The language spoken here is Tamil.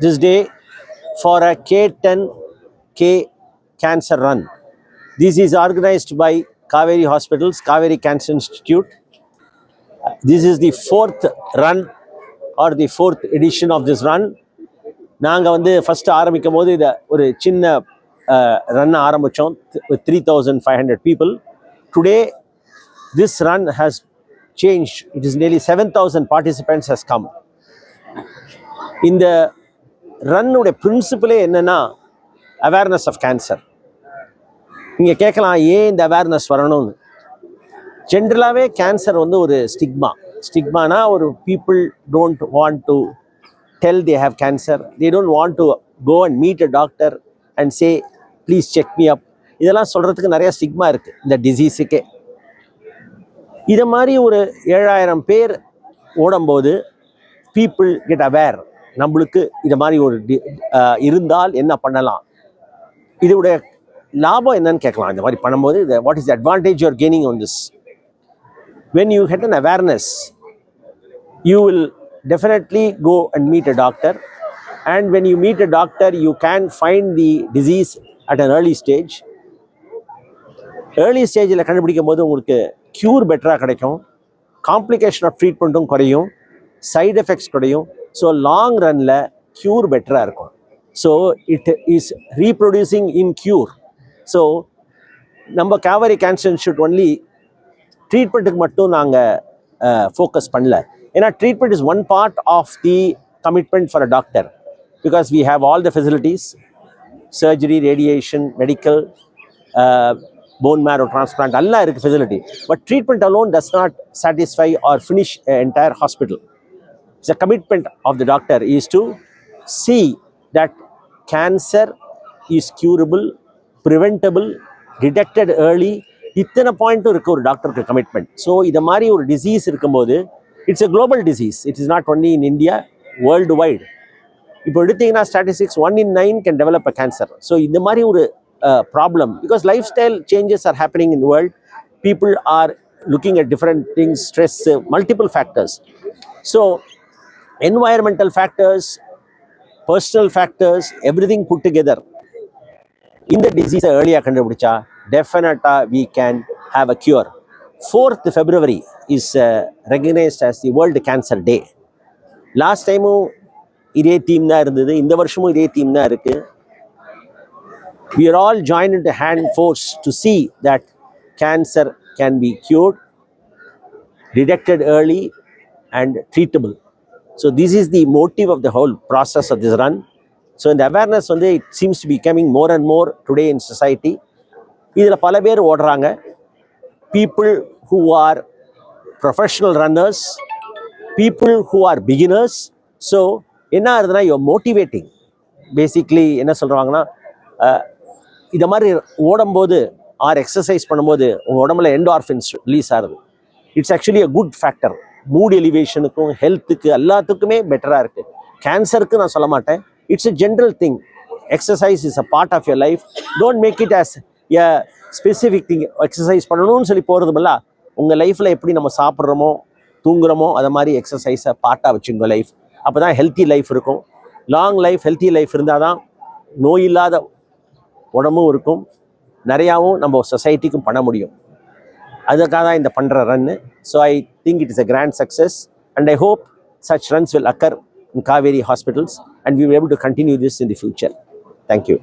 this day for a K10K cancer run. This is organized by Kaveri Hospitals, Kaveri Cancer Institute. This is the fourth run or the fourth edition of this run. நாங்கள் வந்து ஃபஸ்ட்டு ஆரம்பிக்கும் போது இதை ஒரு சின்ன ரன் ஆரம்பித்தோம் with three thousand five hundred people today this run has change it is nearly seven thousand participants has come இந்த ரன்னுடைய பிரின்சிபிளே என்னென்னா அவேர்னஸ் ஆஃப் கேன்சர் நீங்கள் கேட்கலாம் ஏன் இந்த அவேர்னஸ் வரணும்னு? ஜென்ரலாகவே கேன்சர் வந்து ஒரு ஸ்டிக்மா ஸ்டிக்மானா ஒரு people don't want to tell they have cancer they don't want to go and meet a doctor and say please check me up இதெல்லாம் சொல்கிறதுக்கு நிறையா ஸ்டிக்மா இருக்குது இந்த டிசீஸுக்கே இதை மாதிரி ஒரு ஏழாயிரம் பேர் ஓடும்போது பீப்புள் கெட் அவேர் நம்மளுக்கு இதை மாதிரி ஒரு டி- இருந்தால் என்ன பண்ணலாம்? இதோடைய லாபம் என்னன்னு கேட்கலாம். இந்த மாதிரி பண்ணும்போது இது what is advantage you're gaining on this when you had an awareness you will definitely go and meet a doctor and when you meet a doctor you can find the disease at an early stage early ஸ்டேஜில் கண்டுபிடிக்கும் போது உங்களுக்கு க்யூர் பெட்டராக கிடைக்கும். காம்ப்ளிகேஷன் ஆஃப் ட்ரீட்மெண்ட்டும் குறையும். சைடு எஃபெக்ட்ஸ் குறையும். ஸோ லாங் ரனில் க்யூர் பெட்டராக இருக்கும். So it is reproducing in cure so நம்ம கேவரி கேன்சர் இன்ஸ்டியூட் ஒன்லி ட்ரீட்மெண்ட்டுக்கு மட்டும் நாங்கள் ஃபோக்கஸ் பண்ணல. ஏன்னா treatment is one part of the commitment for a doctor because we have all the facilities surgery radiation medical bone marrow transplant எல்லாம் இருக்குது facility but treatment alone does not satisfy or finish entire hospital the commitment of the doctor is to see that cancer is curable, preventable, detected early. இத்தனை பாயிண்ட்டும் இருக்கு ஒரு டாக்டருக்கு கமிட்மெண்ட் ஸோ இதை மாதிரி ஒரு டிசீஸ் இருக்கும்போது it's a global disease it is not only in India worldwide இப்போ எடுத்தீங்கன்னா statistics one in nine can develop a cancer so இந்த மாதிரி ஒரு problem because lifestyle changes are happening in world people are looking at different things stress multiple factors so environmental factors, personal factors, everything put together. இந்த டிசீஸை ஏர்லியாக கண்டுபிடிச்சா டெஃபினட்டாக we can have a cure. Fourth February is recognised as the world cancer day last டைமும் இதே தீம் தான் இருந்தது இந்த வருஷமும் இதே தீம் தான் இருக்குது we are all joined into hand force to see that cancer can be cured, detected early, and treatable. so this is the motive of the whole process of this run so இந்த அவேர்னஸ் வந்து it seems to be coming more and more today in society இதில் பல பேர் ஓடுறாங்க people who are professional runners people who are beginners so என்ன ஆகுதுன்னா யோ மோட்டிவேட்டிங் பேசிக்லி என்ன சொல்கிறாங்கன்னா இதை மாதிரி ஓடும்போது ஆர் எக்ஸசைஸ் பண்ணும்போது உங்கள் உடம்புல எண்டோஆர்ஃபின்ஸ் ரிலீஸ் ஆகுது it's actually a good factor mood எலிவேஷனுக்கும் ஹெல்த்துக்கு எல்லாத்துக்குமே பெட்டராக இருக்குது கேன்சருக்கு நான் சொல்ல மாட்டேன். It's a general thing exercise is a part of your life don't make it as a specific thing exercise பண்ணணும்னு சொல்லி போகிறது உங்கள் லைஃப்பில் எப்படி நம்ம சாப்பிட்றோமோ தூங்குறோமோ அதை மாதிரி எக்ஸசைஸை பார்ட்டாக வச்சுங்க லைஃப் அப்போ தான் ஹெல்த்தி லைஃப் இருக்கும். லாங் லைஃப் ஹெல்த்தி லைஃப் இருந்தால் தான் நோய் இல்லாத உடம்பும் இருக்கும். நிறையாவும் நம்ம சொசைட்டிக்கும் பண்ண முடியும். அதுக்காக தான் இந்த பண்ணுற run So I think it is a grand success and I hope such runs will occur in Kaveri hospitals and we will be able to continue this in the future. Thank you.